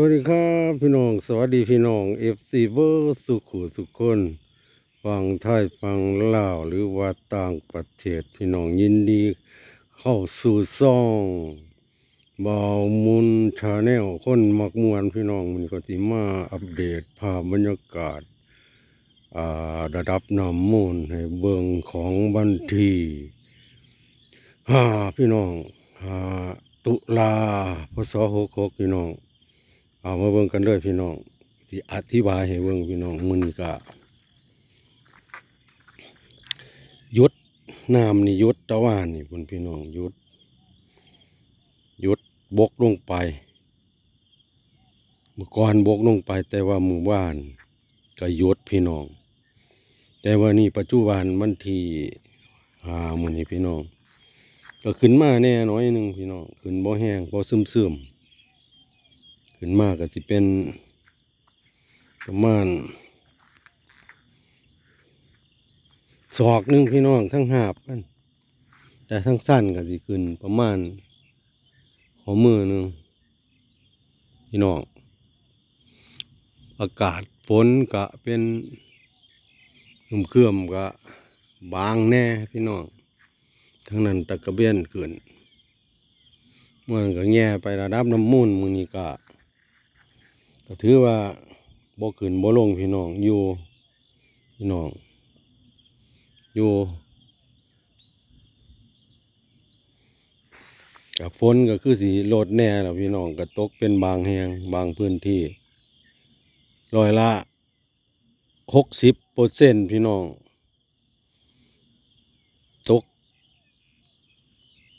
วัสดีครับพี่น้อง สวัสดีพี่น้องเอฟซีเบอร์สุขุสุขคนฟังไทยฟังลาวหรือว่าต่างประเทศพี่น้องยินดี เข้าสู่ซ่องบาวมุนชาแนลคนมักมวนพี่น้องมันก็สิมาอัปเดตภาพบรรยากาศอ่าระดับน้ำมูลให้เบิงของบันทีห้าพี่น้องห้าตุลาพศหกหกพี่น้อง เอามาเบิ่งกันด้วยพี่น้องที่อธิบายให้เบิ่งพี่น้องมันก็ยุดน้ำนี่ยุดตะวันนี่พุ่นพี่น้องยุดยุดบกลงไปเมื่อก่อนบกลงไป แต่ว่ามือว่านก็ยุดพี่น้อง แต่ว่านี่ปัจจุบันมันที่หามื้อนี้พี่น้อง ก็ขึ้นมาแน่น้อยหนึงพี่น้องขึ้นบ่แห้งบ่ซึมๆ ขึ้นมาก็สิเป็นประมาณศอกนึงพี่น้องทั้งหาบมันแต่ทั้งสั้นก็สิขึ้นประมาณหัวมือหนึ่งพี่น้องอากาศฝนก็เป็นเคลื่อมก็บางแน่พี่น้องทั้งนั้นตะกระเบียนขึ้นมันก็แง่ไประดับน้ำมูลมือนี้ก็ ก็ถือว่าบ่ขึ้นบ่ลงพี่น้องอยู่พี่น้องอยู่กับฝนก็คือสีโลดแน่แล้วพี่น้องก็ตกเป็นบางแหงบางพื้นที่ร้อยละหกสิบเปอร์เซ็นพี่น้อง ตก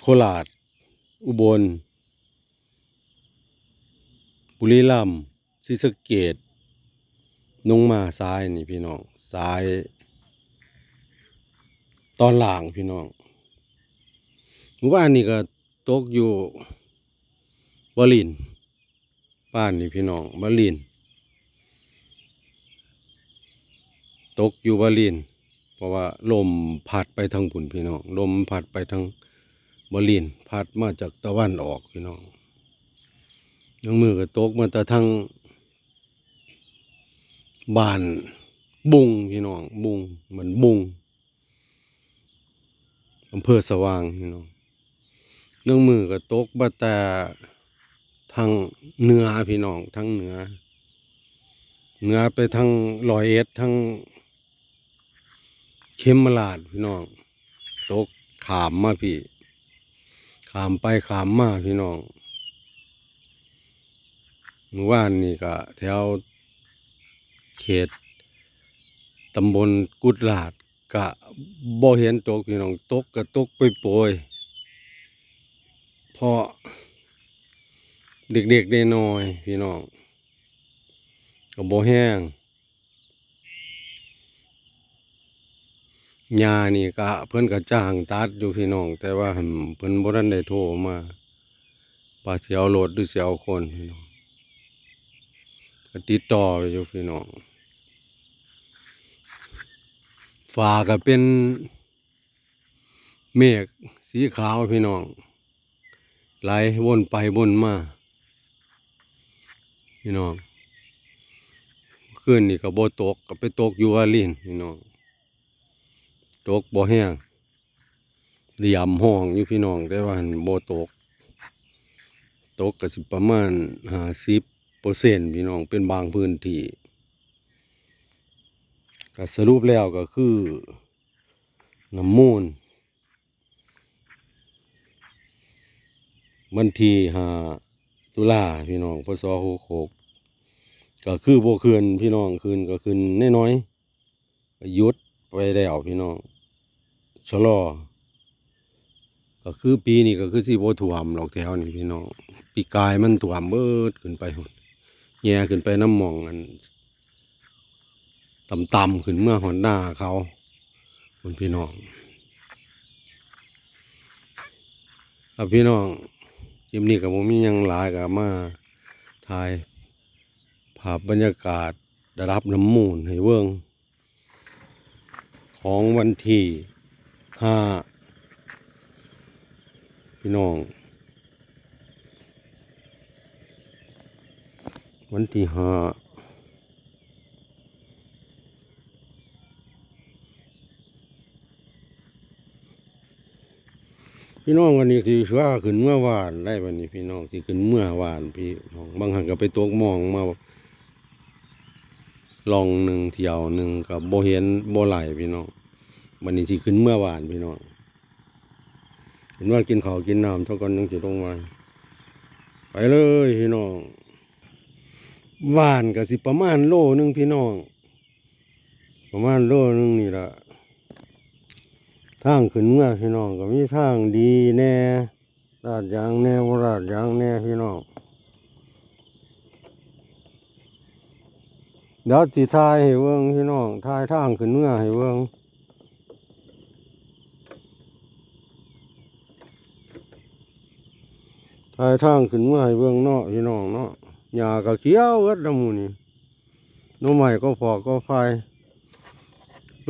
โคราช อุบล บุรีรัมย์ ศรีสะเกดนุ่งมาซ้ายนี่พี่น้องซ้าย ตอนหล่างพี่น้องหมู่บ้านนี่ก็ตกอยู่วลินทร์บ้านนี่พี่น้องวลินทร์ตกอยู่วลินทร์เพราะว่าลมพัดไปทางผุนพี่น้องลมพัดไปทางวลินทร์พัดมาจากตะวันออกพี่น้องยังมือก็ตกมาแต่ทาง บ้านบุงพี่น้องบุงเหมือนบุงอำเภอสว่างพี่น้องยังมือก็ตกมาแต่ทางเหนือพี่น้องทางเหนือเหนือไปทางลอยเอ็ดทางเข็มมลาดพี่น้องตกขามมาพี่ขามไปขามมาพี่น้องเมื่อวานนี่ก็แถว เขตตำบลกุดลาดกะบ่เห็นตกพี่น้องตกก็ตกไปโปรยๆเพราะเด็กๆได้น้อยพี่น้องก็บ่แห้งยานี่ก็เพิ่นก็จ้างตัดอยู่พี่น้อง แต่ว่าเพิ่นบ่ทันได้โทรมาว่าเสิเอารถหรือสิเอาคนพี่น้อง ก็ติดต่อไปอยู่พี่น้อง ฝาก็เป็นเมฆสีขาวพี่น้อง ไหลวนไปวนมา พี่น้องคืนนี่ก็บ่ตกก็ไปตกอยู่วาลินพี่น้อง ตกบ่แห้งเหลี่ยมห้องอยู่พี่น้องแต่ว่าหั่นบ่ตก ตกก็สิประมาณห้าสิบ ปอร์เซ็นต์พี่น้องเป็นบางพื้นที่ก็สรุปแล้วก็คือน้ำมูลวันที่หาตุลาพี่น้องพศหกหกก็คือโบคืนพี่น้องคืนก็คืนน้อยๆก็หยุดไปแล้วพี่น้องชะลอ ก็คือปีนี้ก็คือสิบ่ท่วมหรอกแถวนี้พี่น้อง ปีกายมันท่วมเบิดขึ้นไปหมด แย่ขึ้นไปน้ำมองกันต่ำๆขึ้นเมื่อหอนหน้าเขาคุณพี่น้องครับพี่น้องคลิปนี้กับผมมียังหลายกับมาถ่ายภาพบรรยากาศได้รับน้ำมูลให้เวิงของวันที่ห้าพี่น้อง วันที่ห้าพี่น้องวันนี้คือว่าขึ้นเมื่อวานได้วันนี้พี่น้องที่ขึ้นเมื่อวานพี่น้องบางหันก็ไปตกมองมาลองหนึ่งเที่ยวหนึ่งกับโบเห็นโบไหลพี่น้องวันนี้ที่ขึ้นเมื่อวานพี่น้องเห็นว่ากินข้าวกินน้ำเท่ากันยังจะต้องมาไปเลยพี่น้อง หวานก็สิประมาณโลนึงพี่น้อง ประมาณโลนึงนี่ละทางขึ้นเมื่อพี่น้องก็มีทางดีแน่ลาดยางแน่บ่ลาดยางแน่พี่น้องเดี๋ยวสิทายให้เบิ่งพี่น้องทายทางขึ้นเมื่อให้เบิ่งทายทางขึ้นเมื่อให้เบิ่งเนาะพี่น้องเนาะ หญ้าก็เขียวเอิดละหมู่นี่น้องใหม่ก็พอก็ไฟ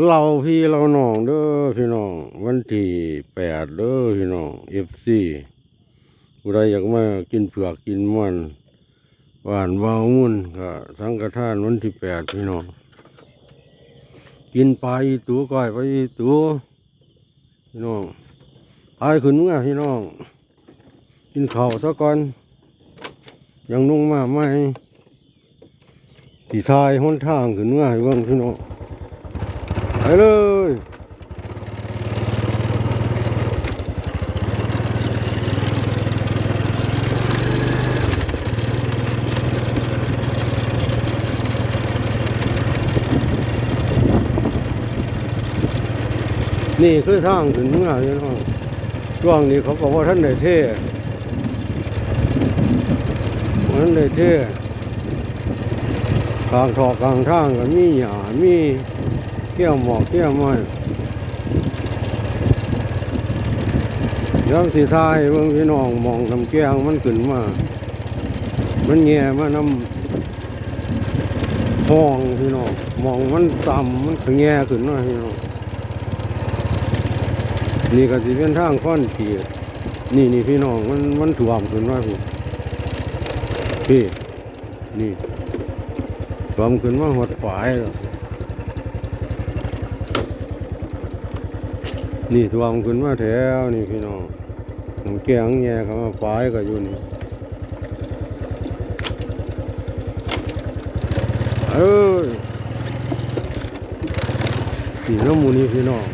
เราพี่เราน้องเด้อพี่น้อง วันที่แปดเด้อพี่น้องเอฟซีผู้ใดอยากมากินเผือกกินมันหวานวาวมุ่นก็สังฆทานวันที่แปดพี่น้องกินปลาอีตัวก้อยไปอีตัวพี่น้องพายขึ้นเมื่อพี่น้อง กินข้าวซะก่อน ยังนุ่งมาไหมตีทายห้นทางขึ้นเมื่อให้เบิ่งพี่น้องไปเลยนี่คือทางขึ้นเมื่อพี่น้องช่วงนี้เขาบอกว่าท่านได้เท่ ท่านได้เท่กลางทอกกลางทางก็มีหญ้ามีเกี้ยวหมอกเกี้ยวไม้เดี๋ยวสีทายเบิ่งพี่น้องมองทำแกงมันขึ้นมา มันแง่มาน้ำห้องพี่น้องมองมันต่ำมันขแง่ขึ้นมาพี่น้องนี่ก็สิเป็นทางค่อนเขียนี่นี่พี่น้องมันมันถ่วมขึ้นมาพี่ พี่ นี่ถ่วมขึ้นมาหดฝายแล้วนี่ถ่วมขึ้นมาแถวนี่พี่น้องน้ำแกงแง่เขามาฝายก็อยู่นี่เอ้ยนี่น้ำมูนี่พี่น้อง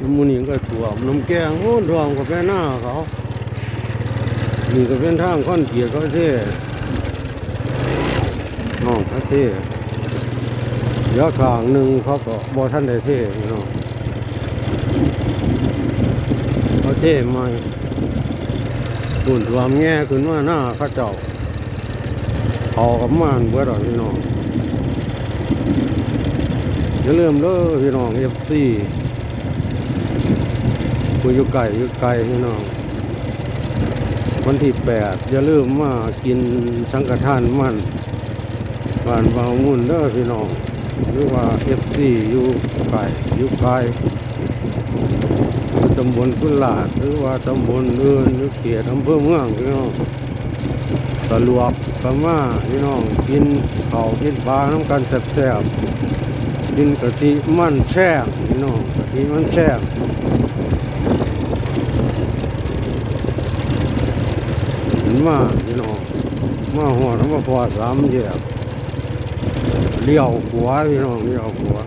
น้ำมูนี่ก็ถ่วมน้ำแกงโอ้ถ่วมกับแม่หน้าเขา นี่ก็เป็นทางค่อนเกียร์เขาเท่น้องเขาเท่เดี๋ยวข้างหนึ่งเขาก็บอท่านได้เท่พี่น้องเขาเท่ไหมตุ่นถ่วมแง่ขึ้นว่าหน้าข้าเจ้าเขากับมานเบื่อดอพี่น้องอย่าลืมเด้อพี่น้องเอฟซีกูอยู่ไก่อยู่ไก่พี่น้อง วันที่แปดอย่าลืมมากินสังฆทานมันบ้านบางมุ่นเด้อพี่น้องหรือว่าเอฟซีอยู่ไก่อยู่ไก่อยู่ตำบลกุหลาดหรือว่าตำบลอื่นหรือเขตอำเภอเมืองพี่น้องตะลวกกะมาพี่น้องกินข้าวกินปลาน้ำกันแซ่บๆกินกะทิมันแช่พี่น้องกะทิมันแช่ง เห็น มาพี่น้องมาหัวน้ำมาพอสามแยกเลี้ยวขวาพี่น้องเลี้ยวขวา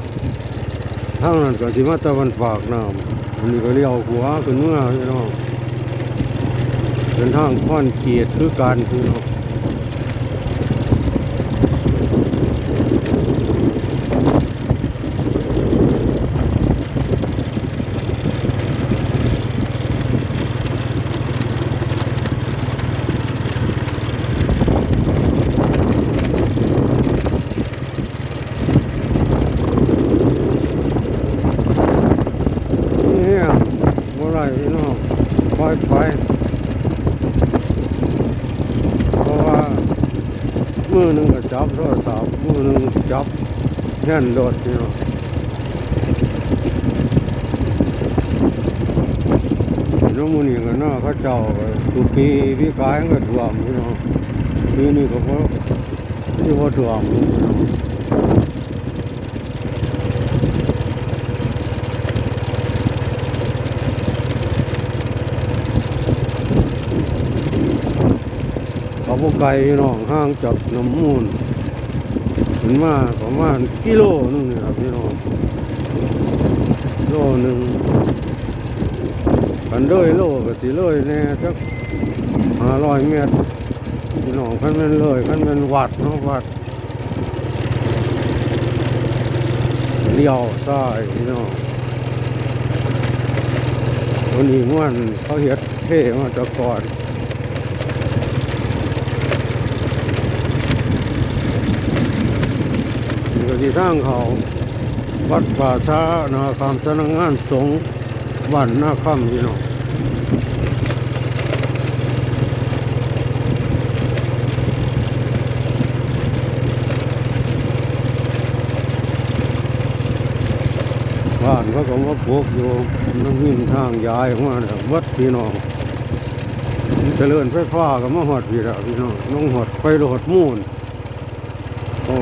ทางนั้นก็สิมาตะวันฝากน้ำอันนี้ก็เลี้ยวขวาขึ้นเมื่อพี่น้องเป็นทางค่อนเกียรติคือการพี่น้องนี่บ่ไรพี่น้องปล่อยไปเพราะว่า มือหนึ่งก็จับโทรศัพท์มือหนึ่งจับแน่นรถพี่น้องน้องมูนี่ก็น่าเขาเจ้าก็ทุกปีพี่กายก็ถ่วมพี่น้องปีนี้ก็เพราะที่ว่าถ่วงเขา พวกไก่น้องห่างจากน้ำมูลถึงมาประมาณกิโลนึงนี่ครับพี่น้องโลหนึ่งกันเลยโลก็สิเลยแน่จักห้าร้อยเมตรพี่น้องขันแมันเลยขันแมันวัดเนาะวัดเลี้ยวซ้ายพี่น้องวันนี้ม่วนเขาเฮ็ดเท่มาแตะก่อน ก็ที่ทางเขาวัดป่าช้านาคำสนักงานสงฆ์บ้านนาคำพี่น้องบ้านเขาก็มาปลูกอยู่น้ำหินทางย้ายออกมาเนี่ยวัดพี่น้องเจริญไฟฟ้าก็มาหอดพี่ละพี่น้องน้องหอดไปหอดมูนโอ้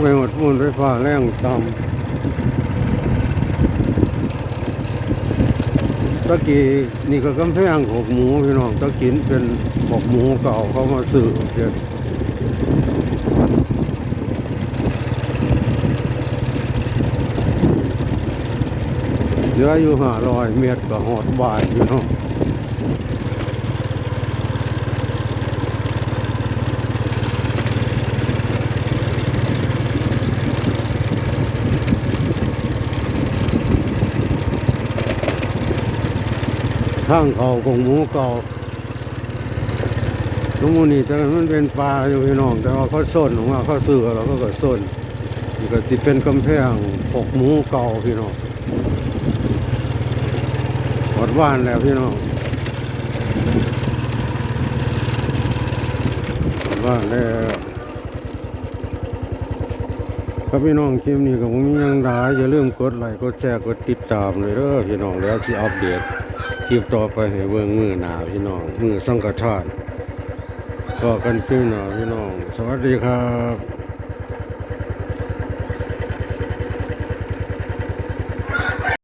ไปหอดมูนไฟฟ้าแรงต่ำตะกี้นี่ก็กำแพงหกหมูพี่น้องตะกินเป็นหกหมูเก่าเขามาซื้อเดี๋ยเหลืออยู่ห้าร้อยเมตรก็หอดบ่ายอยู่เนาะ ทางเขาของหมูเก่าตรงมูนี่แต่มันเป็นปลาอยู่พี่น้อง แต่ว่าเขาส้นออกมาเขาเสือแล้วก็ก็ส้นก็สิเป็นกำแพงปกหมูเก่าพี่น้องหมดบ้านแล้วพี่น้องหมดบ้านแล้วครับพี่น้องคลิปนี้ก็ผมยังดาอย่าลืมกดไลค์กดแชร์กดติดตามเลยเด้อพี่น้องแล้วที่อัปเดต ลิปต่อไปให้เบิ่งมือหนาพี่น้อง มือสังกทานก็กันคืนหนาพี่น้อง สวัสดีครับ